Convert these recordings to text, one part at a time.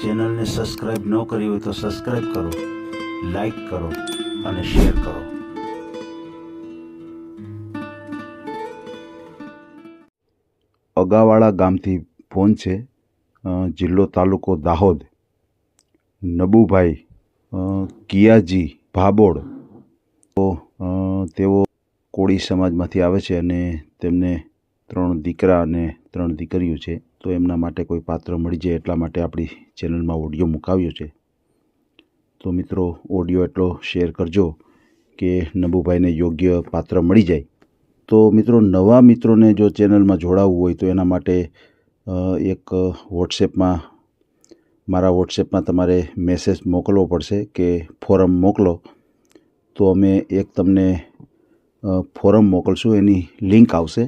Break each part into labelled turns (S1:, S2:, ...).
S1: ચેનલને સબસ્ક્રાઈબ ન કરી હોય તો સબસ્ક્રાઈબ કરો લાઈક કરો અને શેર કરો.
S2: અગાવાડા ગામથી ફોન છે જિલ્લો તાલુકો દાહોદ. નબુભાઈ કિયાજી ભાબોડ તો તેઓ કોળી સમાજમાંથી આવે છે અને તેમને ત્રણ દીકરા અને ત્રણ દીકરીઓ છે, તો એમના માટે કોઈ પાત્ર મળી જાય એટલા માટે આપણી ચેનલમાં ઓડિયો મુકાવ્યો છે. તો મિત્રો ઓડિયો એટલો શેર કરજો કે નબુભાઈને યોગ્ય પાત્ર મળી જાય. તો મિત્રો, નવા મિત્રોને જો ચેનલમાં જોડાવવું હોય તો એના માટે એક વોટ્સએપમાં મારા વોટ્સએપમાં તમારે મેસેજ મોકલવો પડશે કે ફોરમ મોકલો. તો અમે એક તમને ફોરમ મોકલશું, એની લિંક આવશે.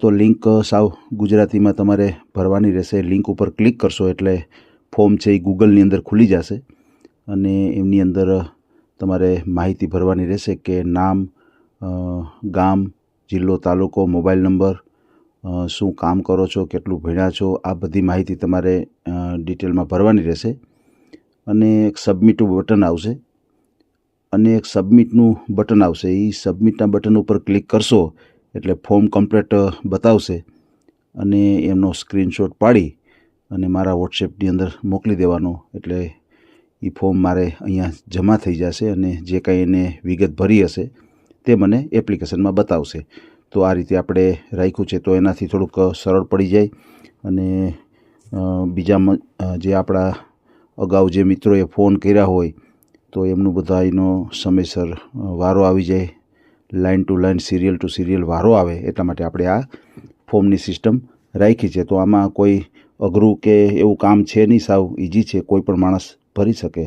S2: તો લિંક સાવ ગુજરાતીમાં તમારે ભરવાની રહેશે. લિંક ઉપર ક્લિક કરશો એટલે ફોર્મ છે એ ગૂગલની અંદર ખુલી જશે. અને એમની અંદર તમારે માહિતી ભરવાની રહેશે કે નામ ગામ, જિલ્લો, તાલુકો, મોબાઈલ નંબર શું કામ કરો છો, કેટલું ભણ્યા છો, આ બધી માહિતી તમારે ડિટેલમાં ભરવાની રહેશે. અને એક સબમિટનું બટન આવશે. અને એક સબમિટનું બટન આવશે. એ સબમિટના બટન ઉપર ક્લિક કરશો એટલે ફોર્મ કમ્પ્લીટ બતાવશે અને એમનો સ્ક્રીનશોટ પાડી અને મારા વોટ્સએપની અંદર મોકલી દેવાનો. એટલે એ ફોર્મ મારે અહીંયા જમા થઈ જશે અને જે કાંઈ એને વિગત ભરી હશે તે મને એપ્લિકેશનમાં બતાવશે. તો આ રીતે આપણે રાખ્યું છે તો એનાથી થોડુંક સરળ પડી જાય અને બીજા જે આપણા અગાઉ જે મિત્રોએ ફોન કર્યા હોય તો એમનું બધા એનો સમયસર વારો આવી જાય. Line to line serial to serial વારો આવે એટલા માટે આપણે આ ફોર્મની સિસ્ટમ રાખી છે. તો આમાં કોઈ અઘરું કે એવું કામ છે નહીં, સાવ ઇઝી છે, કોઈ પણ માણસ ભરી શકે.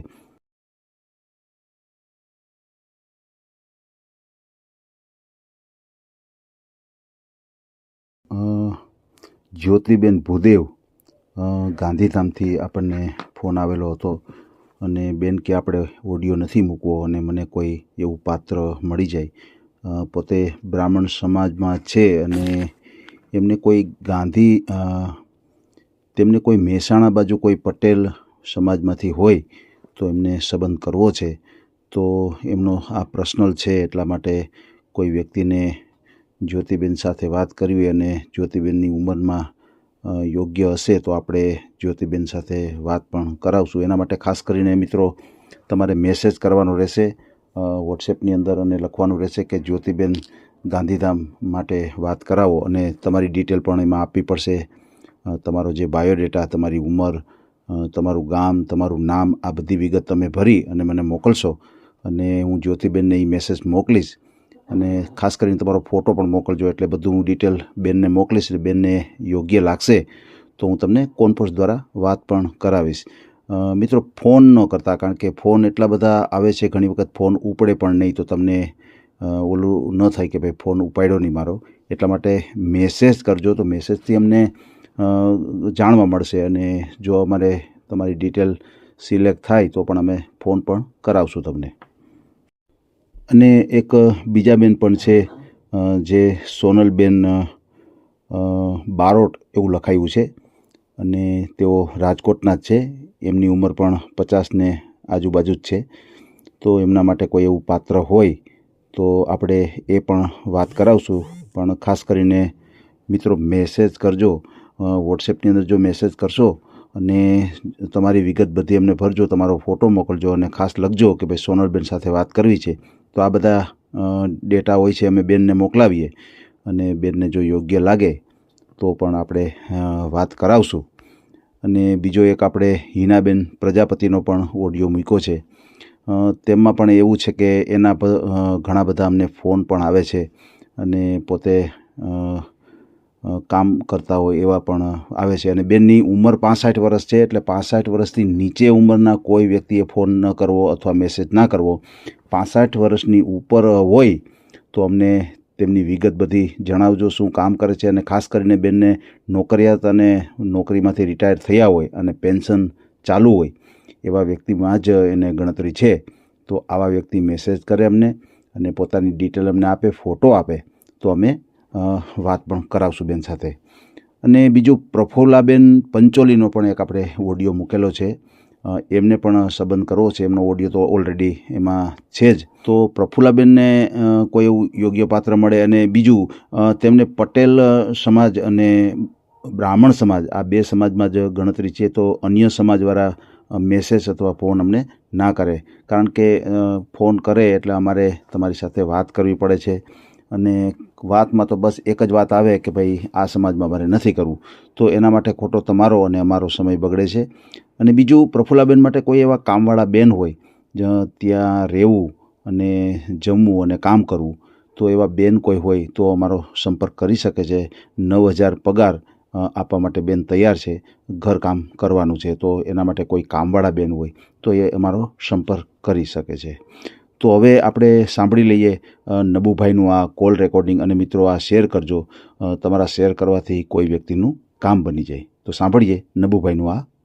S2: જ્યોતિબેન ભૂદેવ ગાંધીધામથી આપણને ફોન આવેલો હતો અને બેન કે આપણે ઓડિયો નથી મૂકવો અને મને કોઈ એવું પાત્ર મળી જાય. પોતે બ્રાહ્મણ સમાજમાં છે અને એમને કોઈ ગાંધી તેમને કોઈ મહેસાણા બાજુ કોઈ પટેલ સમાજમાંથી હોય તો એમને સંબંધ કરવો છે. તો એમનો આ પર્સનલ છે એટલા માટે કોઈ વ્યક્તિને જ્યોતિબેન સાથે વાત કરવી અને જ્યોતિબેનની ઉંમરમાં યોગ્ય હશે તો આપણે જ્યોતિબેન સાથે વાત પણ કરાવશું. એના માટે ખાસ કરીને મિત્રો, તમારે મેસેજ કરવાનો રહેશે. વોટ્સએપની અંદર અને લખવાનું રહેશે કે જ્યોતિબેન ગાંધીધામ માટે વાત કરાવો અને તમારી ડિટેલ પણ એમાં આપવી પડશે. તમારો જે બાયોડેટા તમારી ઉંમર તમારું ગામ, તમારું નામ, આ બધી વિગત તમે ભરી અને મને મોકલશો અને હું જ્યોતિબેનને એ મેસેજ મોકલીશ અને ખાસ કરીને તમારો ફોટો પણ મોકલજો એટલે બધું હું ડિટેલ બેનને મોકલીશ બેનને યોગ્ય લાગશે તો હું તમને કોન્ફરન્સ દ્વારા વાત પણ કરાવીશ. મિત્રો, ફોન ન કરતા, કારણ કે ફોન એટલા બધા આવે છે, ઘણી વખત ફોન ઉપડે પણ નહીં, તો તમને ઓલું ન થાય કે ભાઈ ફોન ઉપાડ્યો નહીં મારો. એટલા માટે મેસેજ કરજો, તો મેસેજથી અમને જાણવા મળશે અને જો અમારે તમારી ડિટેલ સિલેક્ટ થાય, તો પણ અમે ફોન પણ કરાવશું તમને. અને એક બીજા બેન પણ છે જે સોનલબેન બારોટ એવું લખાયું છે, અને તેઓ રાજકોટના જ છે. એમની ઉંમર પણ પચાસને આજુબાજુ જ છે. તો એમના માટે કોઈ એવું પાત્ર હોય તો આપણે એ પણ વાત કરાવશું. પણ ખાસ કરીને મિત્રો મેસેજ કરજો. વોટ્સએપની અંદર જો મેસેજ કરશો અને તમારી વિગત બધી એમને ભરજો, તમારો ફોટો મોકલજો અને ખાસ લખજો કે ભાઈ સોનલબેન સાથે વાત કરવી છે. તો આ બધા ડેટા હોય છે અમે બેનને મોકલાવીએ અને બેનને જો યોગ્ય લાગે તો પણ આપણે વાત કરાવશું. અને બીજો એક આપણે હિનાબેન પ્રજાપતિનો પણ ઓડિયો મૂક્યો છે. તેમાં પણ એવું છે કે એના ઘણા બધા અમને ફોન પણ આવે છે અને પોતે કામ કરતા હોય એવા પણ આવે છે. અને બેનની ઉંમર પાસઠ વર્ષ છે એટલે પાસઠ વર્ષથી નીચે ઉંમરના કોઈ વ્યક્તિએ ફોન ન કરવો અથવા મેસેજ ના કરવો. પાસઠ વર્ષની ઉપર હોય તો અમને તેમની વિગત બધી જણાવજો, શું કામ કરે છે અને ખાસ કરીને બેનને નોકરિયાત અને નોકરીમાંથી રિટાયર થયા હોય અને પેન્શન ચાલુ હોય, એવા વ્યક્તિમાં જ એને ગણતરી છે. તો આવા વ્યક્તિ મેસેજ કરે અમને અને પોતાની ડિટેલ અમને આપે, ફોટો આપે, તો અમે વાત પણ કરાવશું બેન સાથે. અને બીજું, પ્રફુલ્લાબેન પંચોલીનો પણ એક આપણે ઓડિયો મૂકેલો છે. એમને પણ સંબંધ કરવો છે. એમનો ઓડિયો તો ઓલરેડી એમાં છે જ. તો પ્રફુલ્લાબેનને કોઈ એવું યોગ્ય પાત્ર મળે અને બીજું તેમને પટેલ સમાજ અને બ્રાહ્મણ સમાજ, આ બે સમાજમાં જ ગણતરી છે, તો અન્ય સમાજવાળા મેસેજ અથવા ફોન અમને ના કરે. કારણ કે ફોન કરે એટલે અમારે તમારી સાથે વાત કરવી પડે છે. અને વાતમાં તો બસ એક જ વાત આવે કે ભાઈ આ સમાજમાં મારે નથી કરવું. તો એના માટે ખોટો તમારો અને અમારો સમય બગડે છે. અને બીજું પ્રફુલ્લાબેન માટે કોઈ એવા કામવાળા બેન હોય ત્યાં રહેવું અને જમવું અને કામ કરવું, તો એવા બેન કોઈ હોય તો અમારો સંપર્ક કરી શકે છે. નવ હજાર પગાર આપવા માટે બેન તૈયાર છે, ઘરકામ કરવાનું છે, તો એના માટે કોઈ કામવાળા બેન હોય તો એ અમારો સંપર્ક કરી શકે છે. તો હવે આપણે સાંભળી લઈએ નબુભાઈનું આ કોલ રેકોર્ડિંગ અને મિત્રો આ શેર કરજો. તમારા શેર કરવાથી કોઈ વ્યક્તિનું કામ બની જાય. તો સાંભળીએ નબુભાઈનું આ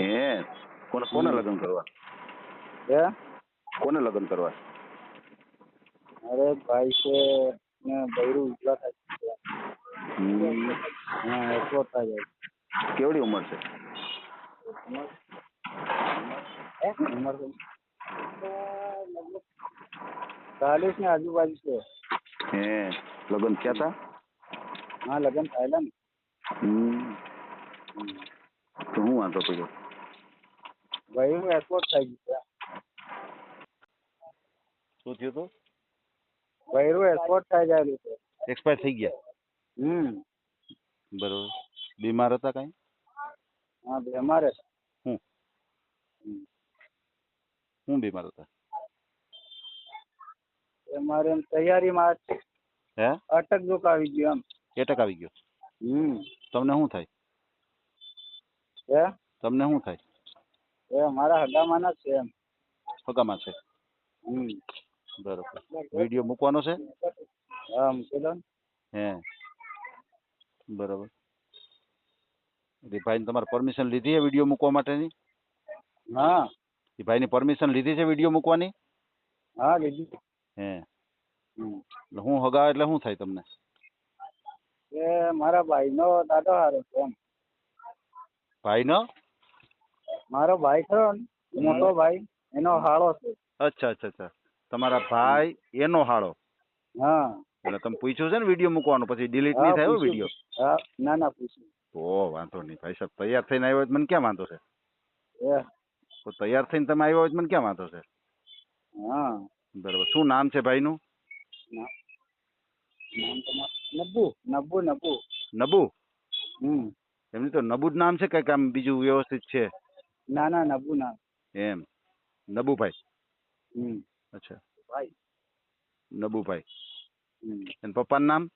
S3: હે. કોને કોને લગ્ન કરવા?
S4: છે
S3: કોને લગ્ન કરવા?
S4: અરે ભાઈ છે ને બૈરું ઉજલા થાય. હા એટલો થાય
S3: કેવડી ઉંમર છે?
S4: ઉંમર તો ચાલીસની આજુબાજુ છે.
S3: હે. લગ્ન થયા હતા
S4: હા લગ્ન થયેલા ને
S3: હમ. તો હું વાંધો પડ્યો?
S4: બૈરું એક્સપોર્ટ થઈ ગયું છે
S2: શું થયું હતું
S4: બૈરું એક્સપોર્ટ થઈ જાયેલું છે
S2: એક્સપાયર થઈ ગયા
S4: હમ
S2: બરોબર બીમાર હતા કાંઈ
S4: હા બીમાર છે
S2: શું બીમાર હતા
S4: એ મારે એમ તૈયારીમાં
S2: હે
S4: અટક દુખ આવી ગયું
S2: એટક આવી ગયો
S4: એમ હમ
S2: તમને શું થાય
S4: એ
S2: તમને શું થાય
S4: એ મારા હગામાં જ છે એમ.
S2: હગામાં છે.
S4: હમ.
S2: બરોબર. વીડિયો મૂકવાનો છે?
S4: હા મૂકી
S2: હે. બરોબર. એ તમારે પરમિશન લીધી છે વીડિયો મૂકવા માટેની?
S4: હા.
S2: એ ભાઈની પરમિશન લીધી છે વીડિયો મૂકવાની?
S4: હા લીધી.
S2: હે. એટલે હું હગા એટલે શું થાય તમને?
S4: એ મારા ભાઈનો દાદો હારો છે એમ.
S2: ભાઈનો?
S4: મારો ભાઈ ખરો ને મોટો ભાઈ એનો હાળો છે.
S2: અચ્છા અચ્છા અચ્છા. તમારા ભાઈ એનો હાળો?
S4: હા.
S2: એટલે તમે પૂછ્યું છે ને વીડિયો મૂકવાનો પછી ડિલીટ નહીં થાય વીડિયો?
S4: હા ના ના પૂછ્યું.
S2: તો વાંધો નહીં. ભાઈ સાહેબ તૈયાર થઈને આવ્યો હોય મને ક્યાં વાંધો છે? તો તૈયાર થઈને તમે આવ્યો હોય મને ક્યાં વાંધો છે?
S4: હા.
S2: બરોબર. શું નામ છે ભાઈનું?
S4: નબુ નામ નબુ નબ્બુ
S2: નબુ
S4: હમ.
S2: એમની તો નબુ જ નામ છે કંઈક આમ બીજું વ્યવસ્થિત છે?
S4: ના ના નબુ ના.
S2: એમ. નબુભાઈ?
S4: હમ.
S2: અચ્છા.
S4: ભાઈ.
S2: નબુભાઈ.
S4: હમ.
S2: એના પપ્પાનું નામ?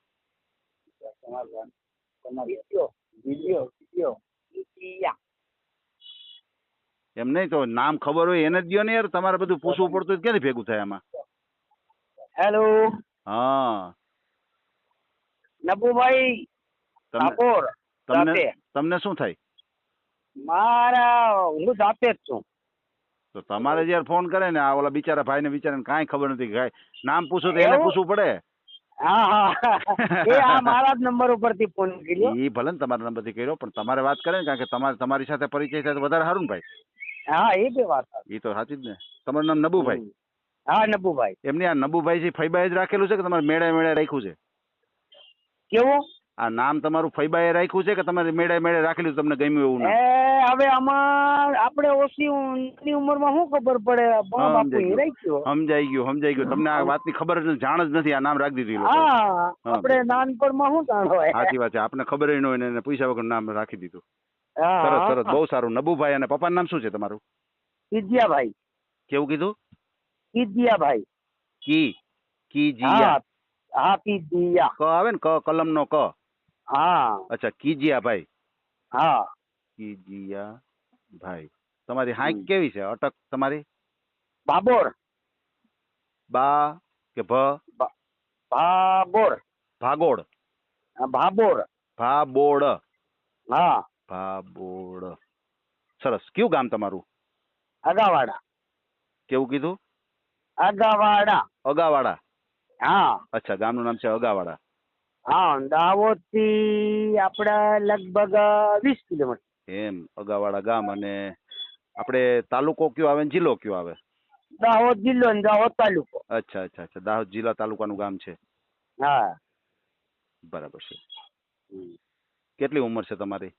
S4: તમારું ગામ વીડિયો વીડિયો વીડિયો
S2: એમ નહીં તો નામ ખબર હોય એને જ દો ને યાર. તમારે બધું પૂછવું પડતું ક્યાંથી ભેગું થાય આમાં?
S4: હેલો.
S2: હા.
S4: નબુભાઈ ઠાકોર
S2: તમને તમને શું થાય?
S4: મારા હું જાતે જ છું.
S2: તો તમારે જ્યારે ફોન કરે ને આ ઓલા બિચારા ભાઈને બિચારાને કાંઈ ખબર નથી કાંઈ નામ પૂછો તો એને પૂછવું પડે.
S4: હા હા. એ આ મારા જ નંબર ઉપરથી ફોન કર્યો.
S2: એ ભલે ને તમારા નંબરથી કર્યો પણ તમારે વાત કરે ને કારણ કે તમારે તમારી સાથે પરિચય થાય તો વધારે સારું ને ભાઈ.
S4: હા એ બે વાત
S2: એ તો સાચી જ ને. તમારું નામ નબુભાઈ.
S4: હા નબુભાઈ.
S2: એમની આ નબુભાઈ છે ફૈબાએ જ રાખેલું છે કે તમારે મેળે મેળે રાખ્યું છે?
S5: કેવું?
S2: આ નામ તમારું ફૈબાએ રાખ્યું છે કે તમારે મેળે મેળે રાખેલું તમને ગમ્યું એવું
S5: હવે આમાં આપણે ઓછી નાની ઉંમરમાં શું ખબર પડે?
S2: સમજાઈ ગયું. સમજાઈ ગયું તમને આ વાતની ખબર જ જાણ જ નથી આ નામ રાખી દીધું
S5: હા આપણે નાનપણમાં શું જાણ હોય?
S2: સાચી વાત છે. આપણે ખબર ન હોય ને એને પૂછ્યા વગર નામ રાખી દીધું. સરસ સરસ. બહુ સારું. નબુભાઈ અને પપ્પાનું નામ શું છે તમારું?
S5: કિજિયાભાઈ
S2: કેવું કીધું?
S5: કિજિયાભાઈ
S2: કી. કી
S5: હા
S2: જીયા.
S5: હા કિજિયા
S2: ક આવે ને ક કલમ નો ક.
S5: હા.
S2: અચ્છા કીજીયા ભાઈ.
S5: હા.
S2: કીજીયા ભાઈ. તમારી હાઈક કેવી છે? અટક તમારી?
S5: બાબોર.
S2: બા કે ભ?
S5: ભાબોર.
S2: ભાગોળ.
S5: ભાબોર.
S2: ભાબોળ.
S5: હા.
S2: ભાબોળ. સરસ. કયું ગામ તમારું?
S5: અગાવાડા.
S2: કેવું કીધું?
S5: અગાવાડા.
S2: અગાવાડા.
S5: હા.
S2: અચ્છા ગામનું નામ છે અગાવાડા.
S5: હા દાહોદથી આપડે લગભગ વીસ કિલોમીટર.
S2: એમ અગાવાડા ગામ અને આપણે તાલુકો કયો આવે ને જિલ્લો કયો આવે?
S5: દાહોદ જિલ્લો અને દાહોદ તાલુકો.
S2: અચ્છા અચ્છા અચ્છા. દાહોદ જિલ્લા તાલુકાનું ગામ છે?
S5: હા.
S2: બરાબર છે. કેટલી ઉંમર છે તમારી?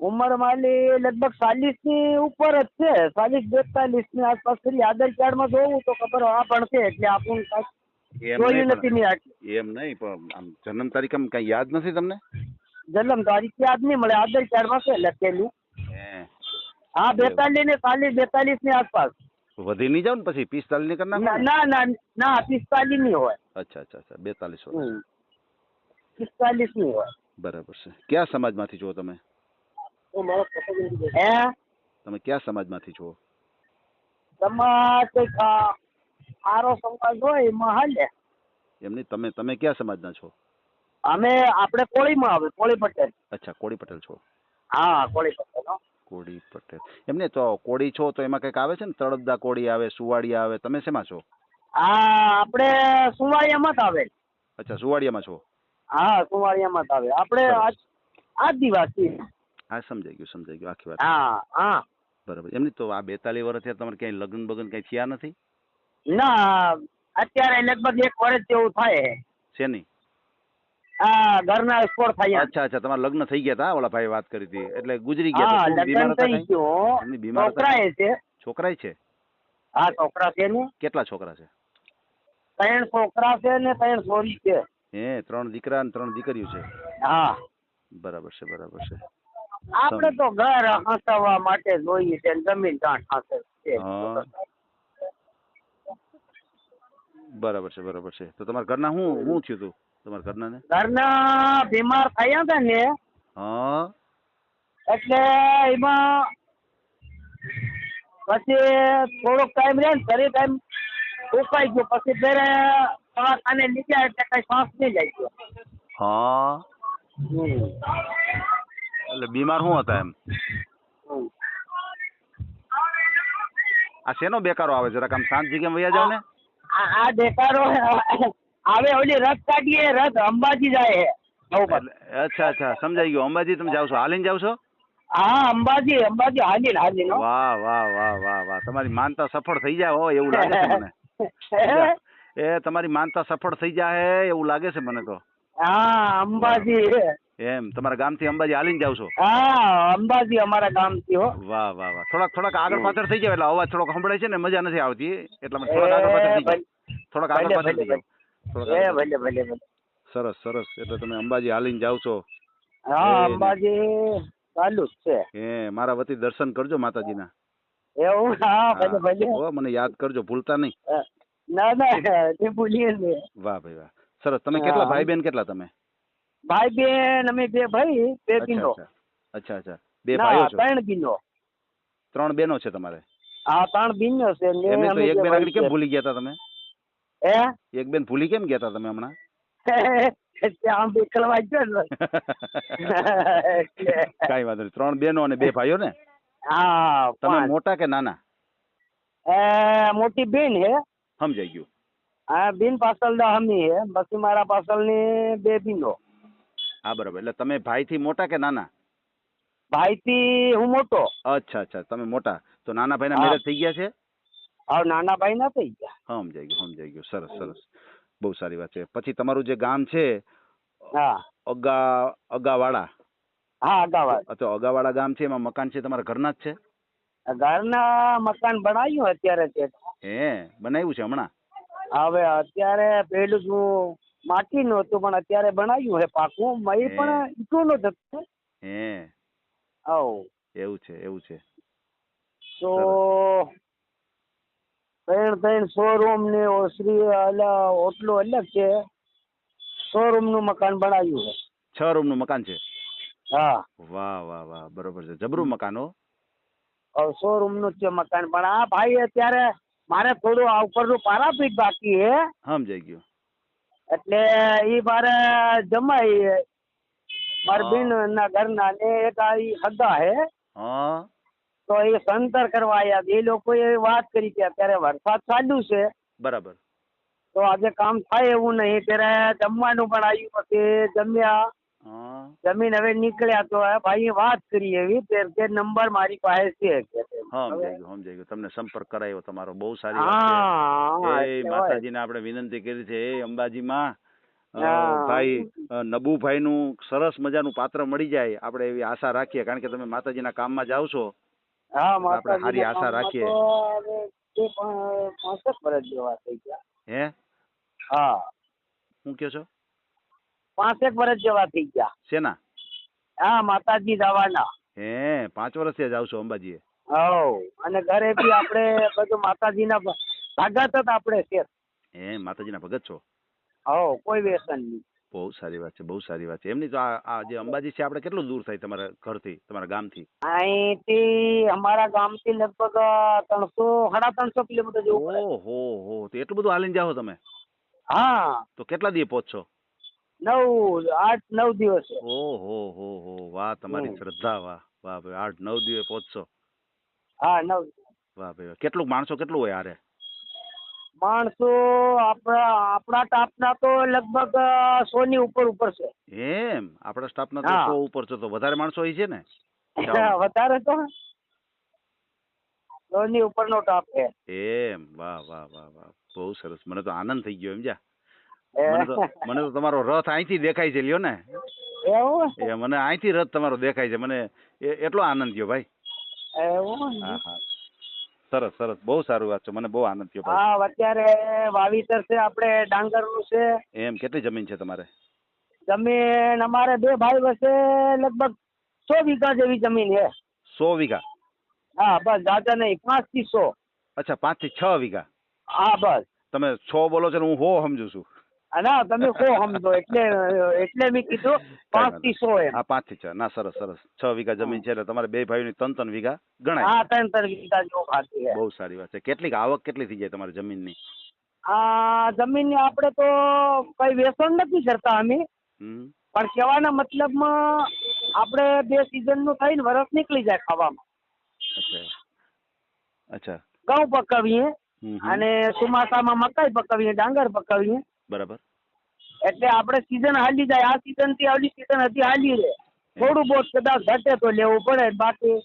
S5: ઉંમર માલી લગભગ ચાલીસની ઉપર જ છે. ચાલીસ બેતાલીસની આસપાસ કરી આદર કાર્ડમાં જોવું તો ખબર આ પણ છે એટલે આપણું
S2: એમ
S5: જોયું નથી
S2: એમ નહીં પણ આમ જન્મ તારીખ આમ કઈ યાદ નથી તમને?
S5: જન્મ તારીખ યાદ નહીં મળે આધાર કાર્ડમાં છે લખેલું.
S2: હા.
S5: બેતાલીસ ને ચાલીસ બેતાલીસની આસપાસ.
S2: વધી નહીં જાવ ને પછી? પિસ્તાલીસની કરી
S5: ના?
S2: ના
S5: ના પિસ્તાલીસની હોય.
S2: અચ્છા અચ્છા અચ્છા બેતાલીસ
S5: હોય પિસ્તાલીસની હોય.
S2: બરાબર છે. કયા સમાજમાંથી છો તમે? તમે કયા સમાજમાંથી છો
S5: સમાજ આ સમાજ હોય એમાં હાલે.
S2: એમ નહીં? તમે તમે કયા સમાજના છો?
S5: અમે આપણે કોળીમાં આવે કોળી પટેલ.
S2: અચ્છા કોળી પટેલ છો.
S5: હા કોળી પટેલ હો.
S2: કોળી પટેલ. એમને તો કોળી છો તો એમાં કંઈક આવે છે ને? તળપદા કોળી આવે સુવાડિયા આવે તમે શેમાં છો?
S5: આ આપણે સુવાળિયામાં જ આવે
S2: અચ્છા સુવાડિયામાં છો?
S5: હા સુવાળિયામાં જ આવે. આપણે
S2: સરસ.
S5: આજ આદિવાસી.
S2: હા સમજાઈ ગયું સમજાઈ ગયું. આખી વાત.
S5: હા હા.
S2: બરાબર. એમની તો આ બેતાલીસ વર્ષ થયા તમારે ક્યાંય લગ્ન બગન કઈ થયા નથી?
S5: ના અત્યારે લગભગ એક વર્ષ જેવું થાય
S2: શેની?
S5: હા ઘરના સ્કોર થાય
S2: અચ્છા અચ્છા તમારા લગ્ન થઈ ગયા હતા ઓલા ભાઈ વાત કરી હતી. એટલે ગુજરી ગયા
S5: લગ્ન થઈ? ગયું. છોકરા છે.
S2: છોકરાય છે?
S5: હા છોકરા છે ને.
S2: કેટલા છોકરા છે?
S5: ત્રણ છોકરા છે ને ત્રણ છોરી છે.
S2: હે ત્રણ દીકરા અને ત્રણ દીકરીઓ છે?
S5: હા.
S2: બરાબર છે બરાબર છે.
S5: આપણે તો ઘર હસાવવા માટે જોઈએ છે જમીન ગાંઠ હાંસે છે.
S2: બરાબર છે બરાબર છે. તો તમારા ઘરના શું શું થયું હતું? તમારા ઘરનાને?
S5: ઘરના બીમાર થયા હતા ને.
S2: હા.
S5: એટલે એમાં પછી થોડોક ટાઈમ રહે ને શરીર ટાઈમ ઉકાઈ ગયો. પછી ફેરે દવાખાને લીધા એટલે કઈ શ્વાસ નહીં લઈ ગયો.
S2: હા. એટલે બીમાર શું હતા એમ? આ શેનો બેકારો આવે? જરાક આમ શાંત જગ્યામાં વયા જાવ ને.
S5: આ આ આવે ઓલી રથ કાઢીએ રથ અંબાજી જાય
S2: અચ્છા અચ્છા. સમજાઈ ગયું. અંબાજી તમે જાવ છો. હાલીને જાવ છો?
S5: હા અંબાજી અંબાજી. હાજી હાજી
S2: વાહ વાહ વાહ વાહ વાહ. તમારી માનતા સફળ થઈ જાય હો એવું લાગે છે મને. એ તમારી માનતા સફળ થઈ જાય એવું લાગે છે મને તો.
S5: હા અંબાજી.
S2: એમ તમારા ગામથી અંબાજી હાલીને જાવ છો?
S5: હા અંબાજી અમારા ગામથી હો.
S2: વાહ વાહ વાહ. થોડાક થોડાક આગળ પાછળ થઈ જાય એટલે અવાજ થોડોક સંભળાય છે ને મજા નથી આવતી. એટલે મને થોડાક આગળ પાછળ થઈ જાય થોડાક આગળ પાછળ થઈ જાવ. થોડાક
S5: એ ભલે ભલે ભલે.
S2: સરસ સરસ. એટલે તમે અંબાજી હાલીને જાવ છો.
S5: હા અંબાજી ચાલુ જ છે.
S2: એ મારા વતી દર્શન કરજો માતાજીના.
S5: એવું? હા ભલે ભલે.
S2: મને યાદ કરજો ભૂલતા નહીં.
S5: ના ના તે ભૂલીએ
S2: વાહ ભાઈ વાહ. સરસ. તમે કેટલા ભાઈ બેન કેટલા તમે?
S5: ભાઈ બેન અમે બે ભાઈ બે કિલો
S2: અચ્છા. અચ્છા બે ભાઈઓ છો?
S5: ત્રણ કિલો
S2: ત્રણ બેનો છે તમારે?
S5: હા ત્રણ બિનો છે
S2: એમને તો એક બેન આગળ કેમ ભૂલી ગયા હતા તમે?
S5: હે?
S2: એક બેન ભૂલી કેમ ગયા હતા તમે હમણાં?
S5: ત્યાં બેકલવા ગયો ને. એટલે
S2: વાંધો નહીં. ત્રણ બેનો અને બે ભાઈઓ ને?
S5: હા
S2: તમે મોટા કે નાના?
S5: એ, મોટી બેન હે.
S2: સમજાઈ ગયું.
S5: હા બેન પાસલ દા હમી હે. બાકી મારા પાસલની બે બીનો
S2: હા બરાબર. એટલે તમે ભાઈથી મોટા કે નાના?
S5: ભાઈથી હું મોટો.
S2: અચ્છા અચ્છા. તમે મોટા. તો નાના ભાઈના. મેરેજ થઈ ગયા છે?
S5: હા નાના ભાઈ ના થઈ ગયા.
S2: હા સમજાઈ ગયું સમજાઈ ગયું. સરસ સરસ. બહુ સારી વાત છે. પછી તમારું જે ગામ છે
S5: હા.
S2: અગા અગાવાડા.
S5: હા અગાવાડા.
S2: તો અગાવાડા ગામ છે એમાં મકાન છે તમારા ઘરના જ છે?
S5: ઘરના મકાન બનાવ્યું અત્યારે છે.
S2: હે બનાવ્યું છે હમણાં?
S5: હવે અત્યારે પેલું શું માટીનું હતું પણ અત્યારે બનાવ્યું હે પાકું.
S2: મય
S5: પણ ઈટોનું જ હતો.
S2: હે.
S5: આવ.
S2: એવું છે એવું છે.
S5: તો ત્રણ ત્રણ શોરૂમ ને શ્રી અલા ઓટલો અલગ છે. શોરૂમનું મકાન બનાવ્યું છે
S2: છ રૂમનું મકાન છે?
S5: હા.
S2: વાહ વાહ વાહ. બરોબર છે. જબરું મકાન હો?
S5: શોરૂમનું છે મકાન. પણ આ ભાઈ અત્યારે મારે થોડું આ ઉપરનું પારાપીટ બાકી હે.
S2: સમજાઈ ગયું.
S5: એટલે ઈ મારે જમાઈ મારા. બેન ના ઘરના ને એક આ ઈ હગા હે.
S2: હા.
S5: તો એ સંતર કરવા આવ્યા. એ લોકોએ વાત કરી કે અત્યારે વરસાદ ચાલુ છે.
S2: બરાબર.
S5: તો આજે કામ થાય એવું નહીં. ત્યારે જમવાનું પણ આવ્યું પછી જમ્યા. જમીન હવે નીકળ્યા તો ભાઈ વાત કરી એવી તે નંબર મારી પાસે છે કે
S2: સમજાઈ ગયું તમને સંપર્ક કરાયો તમારો. બહુ સારી એ માતાજીને આપણે વિનંતી કરી છે. એ અંબાજીમાં ભાઈ નબુભાઈ નું સરસ મજાનું પાત્ર મળી જાય. આપણે એવી આશા રાખીએ. કારણ કે તમે માતાજીના કામમાં જાવ છો. આપણે સારી આશા રાખીએ.
S5: વર્ષ જેવા થઈ ગયા.
S2: હે?
S5: હા.
S2: શું કહો છો?
S5: પાંસઠ વર્ષ જેવા થઈ ગયા.
S2: શેના?
S5: હા માતાજી જવાના
S2: હે પાંચ વર્ષથી જ આવશો અંબાજીએ.
S5: હવ અને ઘરે બી આપણે બધું માતાજીના ભાગત જ આપણે છે.
S2: હે માતાજીના ભગત છો?
S5: હવ કોઈ વ્યસન નહીં.
S2: બહુ સારી વાત છે બહુ સારી વાત છે. એમની તો આ જે અંબાજી છે આપણે કેટલું દૂર થાય તમારા ઘરથી તમારા ગામથી?
S5: અહીંથી અમારા ગામથી લગભગ ત્રણસો સાડા ત્રણસો કિલોમીટર જેવું
S2: ઓહો હો તો એટલું બધું હાલીને જાઓ તમે?
S5: હા.
S2: તો કેટલા દિવસ પહોંચશો?
S5: નવ આઠ નવ દિવસ.
S2: ઓહો હો હો વાહ તમારી શ્રદ્ધા વાહ વાહ ભાઈ આઠ નવ દિવસ પહોંચશો.
S5: હા નવ
S2: વાહ ભાઈ કેટલું માણસો કેટલું હોય હારે
S5: માણસો આપણા આપણા સ્ટાફના તો લગભગ સો ની ઉપર ઉપર છે.
S2: એમ? આપણા સ્ટાફના. તો સો ઉપર છે તો વધારે માણસો હોય છે ને?
S5: વધારે તો. સો ની ઉપરનો ટાપ છે.
S2: એમ વાહ વાહ વાહ વાહ. બહુ સરસ. મને તો આનંદ થઈ ગયો એમ જા મને તો મને તો તમારો રથ અહીંથી દેખાય છે લ્યો ને.
S5: એવું?
S2: એ મને અહીંથી રથ તમારો દેખાય છે. મને એટલો આનંદ થયો ભાઈ.
S5: એવું?
S2: હા હા. સરસ સરસ. બહુ સારું વાત છે. મને બહુ આનંદ થયો
S5: હા અત્યારે વાવીતર છે આપણે ડાંગરનું છે.
S2: એમ કેટલી જમીન છે તમારે?
S5: જમીન અમારે બે ભાઈ વસે લગભગ સો વીઘા જેવી જમીન છે.
S2: સો વીઘા?
S5: હા બસ દાદા નહીં પાંચથી સો.
S2: અચ્છા પાંચથી છ વીઘા?
S5: હા બસ.
S2: તમે છ બોલો છો ને હું હો સમજુ છું.
S5: ના તમે કો સમજો. એટલે એટલે મેં કીધું પાંચથી સો એમ.
S2: હા પાંચથી છ. ના સરસ સરસ. છ વીઘા જમીન છે એટલે તમારે બે ભાઈઓની ત્રણ ત્રણ વીઘા ગણાય.
S5: હા ત્રણ ત્રણ વીઘા જેવું ખાતી
S2: બહુ સારી વાત છે. કેટલીક આવક કેટલી થઈ જાય તમારી જમીનની
S5: આ જમીનની આપણે તો કઈ વેસણ નથી કરતા અમે. પણ કહેવાના મતલબમાં આપણે બે સિઝનનું થઈને વરસ નીકળી જાય ખાવામાં.
S2: અચ્છા.
S5: ઘઉં પકવીએ. અને ચોમાસામાં મકાઈ પકવીએ ડાંગર પકવીએ.
S2: બરાબર?
S5: એટલે આપણે સીઝન હાલી જાય. આ સીઝનથી આવલી સીઝન હજી હાલી રહે. થોડું બહુ કદાચ ઘટે તો લેવું પડે બાકી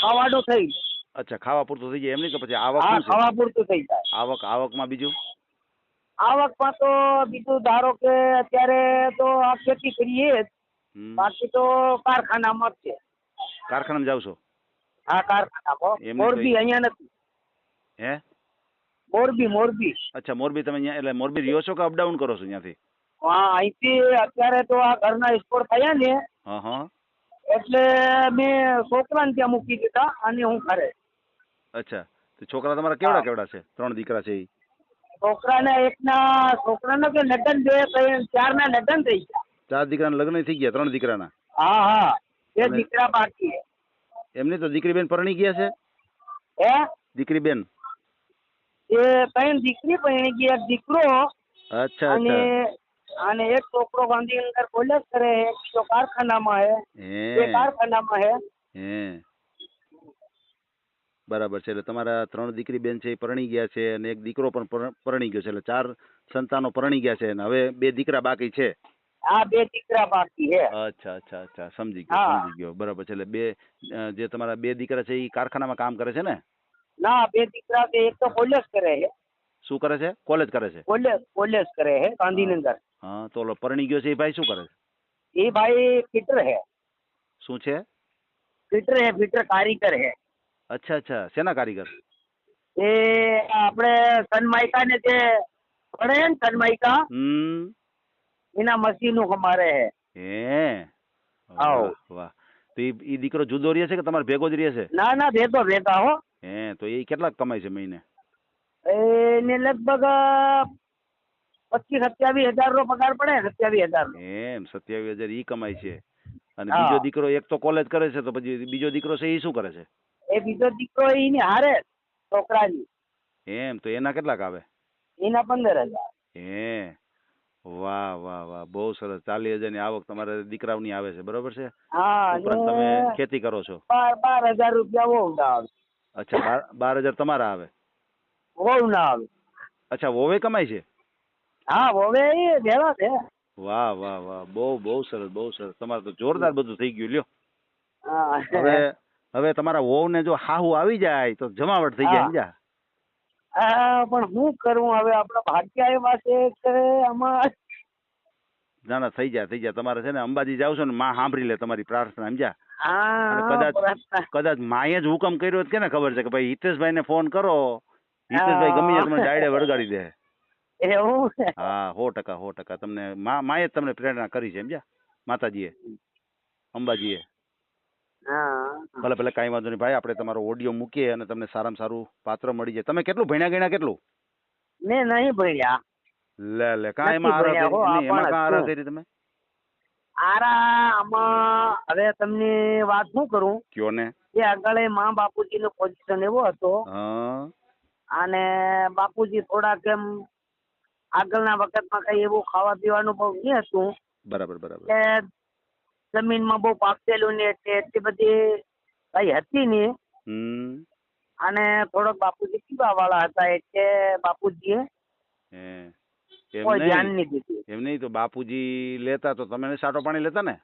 S5: ખાવાનું થઈ
S2: અચ્છા ખાવા પૂરતું થઈ જાય એમ નહીં કે પછી આવક
S5: હા ખાવા પૂરતું થઈ જાય.
S2: આવક આવકમાં બીજું?
S5: આવકમાં તો બીજું ધારો કે અત્યારે તો આ ખેતી કરીએ જ. બાકી તો કારખાનામાં જ છે.
S2: કારખાનામાં જાવ છો?
S5: હા કારખાનામાં. મોરબી અહીંયા નથી.
S2: હે?
S5: મોરબી મોરબી.
S2: અચ્છા મોરબી તમે અહીંયા એટલે મોરબી રહ્યો છો કે અપડાઉન કરો છો ત્યાંથી
S5: હા અહીંથી અત્યારે તો આ ઘરના સ્કોર થયા ને
S2: હા હા.
S5: એટલે મેં છોકરાને ત્યાં મૂકી દીધા અને હું ઘરે.
S2: અચ્છા તો છોકરા તમારા કેવડા
S5: હા.
S2: કેવડા છે? ત્રણ દીકરા છે ઈ?
S5: છોકરાને એકના છોકરાના તો લગ્ન બે ત્રણ ચારના લગ્ન થઈ ગયા.
S2: ચાર દીકરાના લગ્ન થઈ ગયા ત્રણ દીકરાના?
S5: હા હા. બે
S2: અને-
S5: દીકરા બાકી છે.
S2: એમની તો દીકરી બેન પરણી ગયા છે?
S5: હે?
S2: દીકરી બેન?
S5: એ ત્રણ દીકરી પરણી ગઈ એક દીકરો.
S2: અચ્છા
S5: અને અને એક છોકરો ગાંધીનગર કોલેજ કરે એક બીજો કારખાનામાં હે. એ કારખાનામાં હે.
S2: હે. બરાબર છે એટલે તમારા ત્રણ દીકરી બેન છે એ પરણી ગયા છે અને એક દીકરો પણ પરણી ગયો છે એટલે ચાર સંતાનો પરણી ગયા છે અને હવે બે દીકરા બાકી છે.
S5: આ બે દીકરા બાકી છે
S2: અચ્છા અચ્છા અચ્છા. સમજી ગયો સમજી ગયો. બરાબર છે એટલે બે જે તમારા બે દીકરા છે એ કારખાનામાં કામ કરે છે ને?
S5: ના બે દીકરા છે એક તો કોલેજ કરે છે
S2: શું કરે છે કોલેજ કરે છે
S5: કોલેજ કોલેજ કરે હે ગાંધીનગર
S2: હા તો ઓલો પરણી ગયો છે એ ભાઈ શું કરે છે
S5: એ ભાઈ ફિટર હે
S2: શું છે
S5: ફિટર હે ફિટર કારીગર હે
S2: અચ્છા અચ્છા શેના કારીગર
S5: એ આપણે સનમાઇકા ને જે પડે હે ને સનમાઇકા
S2: હમ
S5: એના મશીનો અમારે હે
S2: હે
S5: આવો.
S2: વાહ વાહ તો ઈ ઈ દીકરો જુદો રહે છે કે તમારે ભેગો જ રહે છે
S5: ના ના ભેગો ભેગા હો
S2: હે તો એ કેટલા કમાય છે મહિને?
S5: એને લગભગ પચીસ સત્યાવીસ હજાર નો પગાર પડે સત્યાવીસ હજાર
S2: એમ સત્યાવીસ હજાર ઈ કમાય છે. અને બીજો દીકરો એક તો કોલેજ કરે છે તો પછી બીજો દીકરો છે એ શું કરે છે?
S5: એ બીજો દીકરો એની હારે છોકરાની.
S2: એમ તો એના કેટલાક આવે?
S5: એના પંદર હજાર.
S2: હે વાહ વાહ વાહ બહુ સરસ. ચાલીસ હજારની આવક તમારે દીકરાઓની આવે છે બરોબર છે?
S5: હા
S2: તમે ખેતી કરો છો.
S5: બાર બાર હજાર રૂપિયા બહુ ના આવે
S2: અચ્છા બાર બાર હજાર તમારા આવે?
S5: વહુ ના આવે.
S2: અચ્છા વોવે કમાય છે?
S5: હા વોવે એ ભેળા છે.
S2: વાહ વાહ વાહ. બહુ બહુ સરસ બહુ સરસ. તમારે તો જોરદાર બધું થઈ ગયું લ્યો. હવે હવે તમારા વોવ ને જો હાહુ આવી જાય તો જમાવટ થઈ જાય. સમજ્યા?
S5: પણ હું કરું? હવે આપણા ભાગ્ય એવા છે કે આમાં
S2: ના ના થઈ જાય થઈ જાય. તમારે છે ને અંબાજી જાવ છો ને માં સાંભળી લે તમારી પ્રાર્થના સમજ્યા? કદાચ- કદાચ માએ જ હુકમ કર્યો કે ને ખબર છે કે ભાઈ હિતેશભાઈ ને ફોન કરો. હિતેશભાઈ ગમે તમને ડાયડે વળગાડી દે.
S5: એવું?
S2: હા સો ટકા સો ટકા. તમને મા માએ જ તમને પ્રેરણા કરી છે સમજ્યા? માતાજીએ અંબાજીએ. ભલે ભલે કાંઈ વાંધો નહીં. ભાઈ આપણે તમારો ઓડિયો મૂકીએ અને તમને સારામાં સારું પાત્ર મળી જાય. તમે કેટલું ભણ્યા ગણ્યા કેટલું?
S5: મેં નહીં ભણ્યા.
S2: લે લે. કાંઈ એમાં આરા કરી એમાં કાં આરા કરી તમે?
S5: આરા આમાં હવે તમને વાત શું કરું?
S2: કયો ને?
S5: એ આગળ મા બાપુજી નો પોઝિશન એવો હતો. અને બાપુજી થોડાક એમ આગળના વખતમાં કઈ એવું ખાવા પીવાનું બહુ નહીં હતું.
S2: બરાબર બરાબર.
S5: કે જમીનમાં બહુ પાકેલું ને એટલે એટલી બધી કઈ હતી નહીં.
S2: હમ.
S5: અને થોડોક બાપુજી પીવા વાળા હતા એટલે બાપુજીએ
S2: એમ
S5: કોઈ ધ્યાન
S2: નહીં
S5: નહીં દીધું.
S2: એમ નહીં તો બાપુજી લેતા તો તમે સાટો પાણી લેતા ને?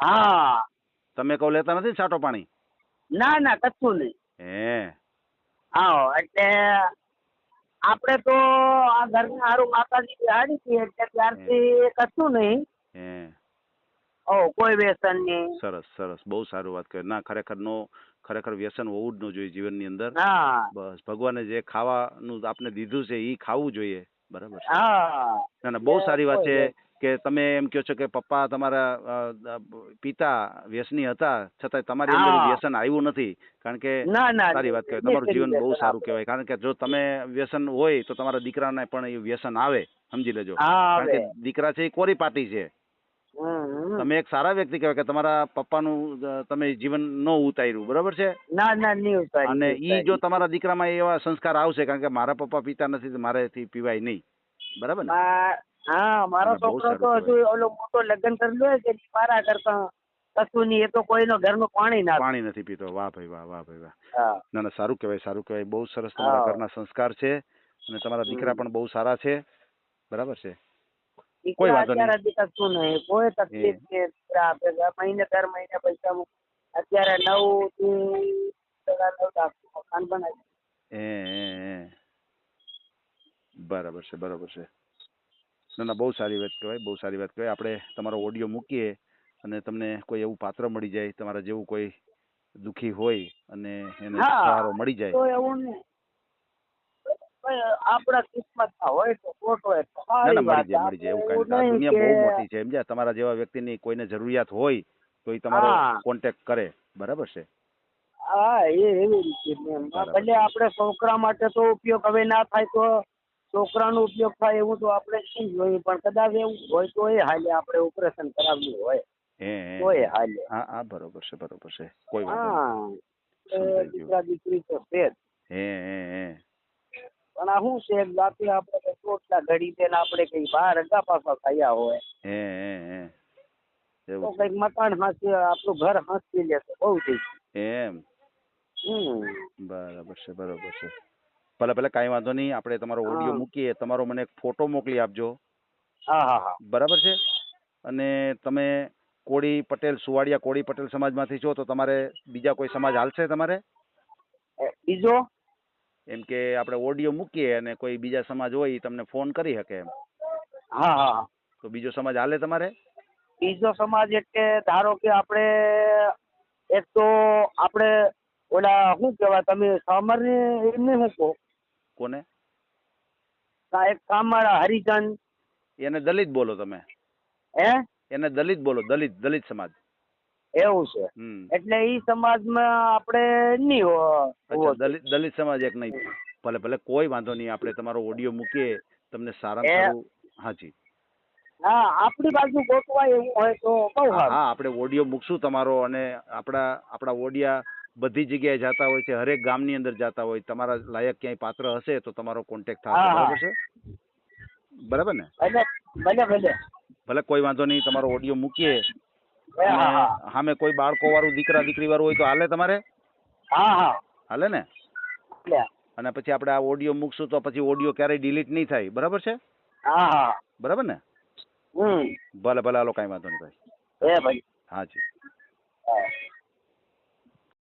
S5: હા.
S2: તમે કહો લેતા નથી સાટો પાણી?
S5: ના ના કશું નહીં.
S2: હે.
S5: હા એટલે આપણે તો આ ઘરના હારું માતાજી બિહાડી છીએ એટલે ત્યારથી કશું નહીં.
S2: હે.
S5: ઓ કોઈ વ્યસન નહીં.
S2: સરસ સરસ. બહુ સારું વાત કરી. ના ખરેખર નો ખરેખર વ્યસન હોવું જ ન જોઈએ જીવનની અંદર. બસ ભગવાને જે ખાવાનું આપને દીધું છે એ ખાવું જોઈએ. બરાબર છે. ના ના બહુ સારી વાત છે કે તમે એમ કહો છો કે પપ્પા તમારા પિતા વ્યસની હતા છતાંય તમારી અંદર વ્યસન આવ્યું નથી. કારણ કે સારી વાત કહેવાય. તમારું જીવન બહુ સારું. કહેવાય. કારણ કે જો તમે વ્યસન હોય તો તમારા દીકરાને પણ એ વ્યસન આવે સમજી લેજો. કારણ કે દીકરા છે એ કોરી પાટી છે. તમે એક સારા વ્યક્તિ કહેવાય કે તમારા પપ્પાનું તમે જીવન ન ઉતાર્યું બરાબર છે?
S5: ના ના નહીં ઉતાર્યું
S2: અને ઈ જો તમારા દીકરામાં એવા સંસ્કાર આવશે કારણ કે મારા પપ્પા પિતા નથી મારેથી પીવાય નહીં. બરાબર ને?
S5: હા મારો છોકરો તો હજુ ઓલો મોટો લગ્ન કરેલો કે મારા કરતા કશું નહીં એ તો કોઈનો ઘરનું પાણી ના
S2: પાણી નથી પીતો. વાહ ભાઈ વાહ વાહ ભાઈ વાહ. ના ના સારું કહેવાય સારું કહેવાય. બહુ સરસ તમારા. ઘરના સંસ્કાર છે અને તમારા દીકરા પણ બહુ સારા છે. બરાબર છે? કોઈ વાંધો નહીં.
S5: અત્યારે હજી કશું નહીં કોઈ તકલીફ કે આપે. મહિને દર મહિને પૈસા મુ- અત્યારે નવથી નવ લાખનું મકાન બનાવ્યું
S2: એ એ, એ. બરાબર છે બરાબર છે ના ના બહુ સારી વાત કહેવાય બહુ સારી વાત કહેવાય આપણે તમારો ઓડિયો મૂકીએ અને તમને કોઈ એવું પાત્ર મળી જાય તમારા જેવું કોઈ દુખી હોય અને એને
S5: હા.
S2: સહારો મળી જાય
S5: તો એવું આપણા કિસ્મતમાં હોય તો ખોટ હોય
S2: ના ના મળી જાય મળી જાય એવું કાંઈ
S5: નહીં
S2: દુનિયા બહુ મોટી છે સમજ્યા? તમારા જેવા વ્યક્તિની કોઈને જરૂરિયાત હોય તો એ તમારો કોન્ટેક્ટ કરે બરાબર છે?
S5: હા એ એવી રીતે. ભલે આપણે છોકરા માટે તો ઉપયોગ હવે ના થાય તો છોકરાનો ઉપયોગ થાય એવું તો આપણે શું જોઈએ? પણ કદાચ એવું હોય તો એ હાલે આપણે ઓપરેશન કરાવ્યું હોય. તો એ હાલે.
S2: હા હા બરોબર છે બરોબર છે. કોઈ વાંધો
S5: હા. દીકરા દીકરી તો છે
S2: હે હે.
S5: પણ આ શું છે? રાતે આપણે રોટલા ઘડી દે આપણે કઈ બહાર અગા પાછા થયા હોય.
S2: હે હે
S5: તો કંઈક મકાન હાંસી આપણું ઘર હાંસી લે તો બહુ થઈ
S2: એમ.
S5: હમ.
S2: બરાબર છે બરાબર છે. ભલે ભલે કાંઈ વાંધો નહીં આપણે તમારો ઓડિયો. મૂકીએ. તમારો મને એક ફોટો મોકલી આપજો.
S5: હા હા હા.
S2: બરાબર છે? અને તમે કોળી પટેલ સુવાડિયા કોળી પટેલ સમાજમાંથી છો તો તમારે બીજા કોઈ સમાજ હાલશે તમારે?
S5: બીજો?
S2: એમ કે આપણે ઓડિયો મૂકીએ અને કોઈ બીજા સમાજ હોય એ તમને ફોન કરી શકે એમ.
S5: હા હા
S2: તો બીજો સમાજ હાલે તમારે?
S5: બીજો સમાજ એટલે ધારો કે આપણે એક તો આપણે ઓલા શું કહેવાય તમે સામરને એમને શું કહો
S2: કોને?
S5: આ એક સામર હરિજન.
S2: એને દલિત બોલો તમે.
S5: હે?
S2: એને દલિત બોલો દલિત દલિત સમાજ.
S5: એવું છે. એટલે ઈ સમાજમાં આપણે નહીં હોવો
S2: દલિત દલિત સમાજ એક નહીં. ભલે ભલે કોઈ વાંધો નહીં. આપણે તમારો ઓડિયો મૂકીએ તમને સારા હાજી.
S5: હા આપણી બાજુ ગોતવાય એવું હોય તો બહુ
S2: હા આપણે ઓડિયો મૂકશું તમારો અને આપણા આપણા ઓડિયા બધી જગ્યાએ જાતા હોય છે હરેક ગામની અંદર જતા હોય. તમારા લાયક ક્યાંય પાત્ર હશે તો તમારો કોન્ટેક્ટ થશે. બરાબર છે? બરાબર ને?
S5: ભલે ભલે. ભલે
S2: કોઈ વાંધો નહીં. તમારો ઓડિયો મૂકીએ. સામે કોઈ બાળકો વાળું દીકરા દીકરી વાળું હોય તો હાલે તમારે?
S5: હા હા.
S2: હાલે ને? અને પછી આપણે આ ઓડિયો મૂકશું તો પછી ઓડિયો ક્યારેય ડિલીટ નહીં થાય. બરાબર છે?
S5: હા હા.
S2: બરાબર ને?
S5: હમ.
S2: ભલે ભલે હાલો કાંઈ વાંધો નહીં ભાઈ.
S5: એ ભાઈ.
S2: હાજી
S5: હા.